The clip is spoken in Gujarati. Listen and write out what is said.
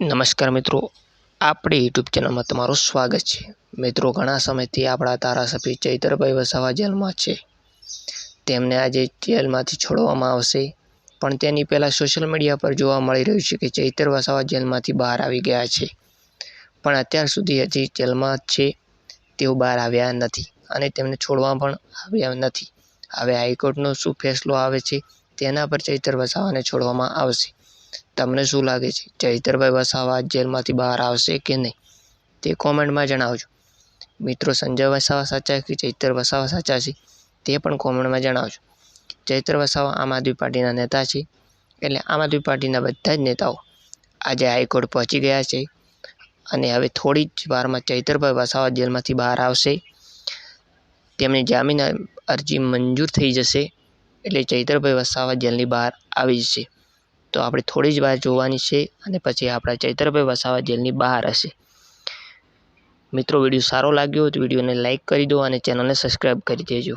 નમસ્કાર મિત્રો, આપણી યુટ્યુબ ચેનલમાં તમારું સ્વાગત છે. મિત્રો, ઘણા સમયથી આપણા ધારાસભ્ય ચૈતરભાઈ વસાવા જેલમાં છે. તેમને આજે જેલમાંથી છોડવામાં આવશે. પણ તેની પહેલાં સોશિયલ મીડિયા પર જોવા મળી રહ્યું છે કે ચૈતર વસાવા જેલમાંથી બહાર આવી ગયા છે. પણ અત્યાર સુધી હજી જેલમાં છે. તેઓ બહાર આવ્યા નથી અને તેમને છોડવા પણ આવ્યા નથી. હવે હાઈકોર્ટનો શું ફેસલો આવે છે તેના પર ચૈતર વસાવાને છોડવામાં આવશે. તમને શું લાગે છે? ચૈતરભાઈ વસાવા જેલમાંથી બહાર આવશે કે નહીં? તે કોમેન્ટમાં જણાવજો. મિત્રો, સંજય વસાવા સાચા કે ચૈતર વસાવા સાચા છે? તે પણ કોમેન્ટમાં જણાવજો. ચૈતર વસાવા આમ આદમી પાર્ટીના નેતા છે. એટલે આમ આદમી પાર્ટીના બધા જ નેતાઓ આજે હાઈકોર્ટ પહોંચી ગયા છે. અને હવે થોડી જ વારમાં ચૈતરભાઈ વસાવા જેલમાંથી બહાર આવશે. તેમની જામીન અરજી મંજૂર થઈ જશે. એટલે ચૈતરભાઈ વસાવા જેલની બહાર આવી જશે. તો આપણે થોડી જ વાર જોવાની છે અને પછી આપણા ચૈતરભાઈ વસાવા જેલની બહાર હશે. મિત્રો, વીડિયો સારો લાગ્યો તો વિડીયોને લાઇક કરી દો અને ચેનલને સબસ્ક્રાઈબ કરી દેજો.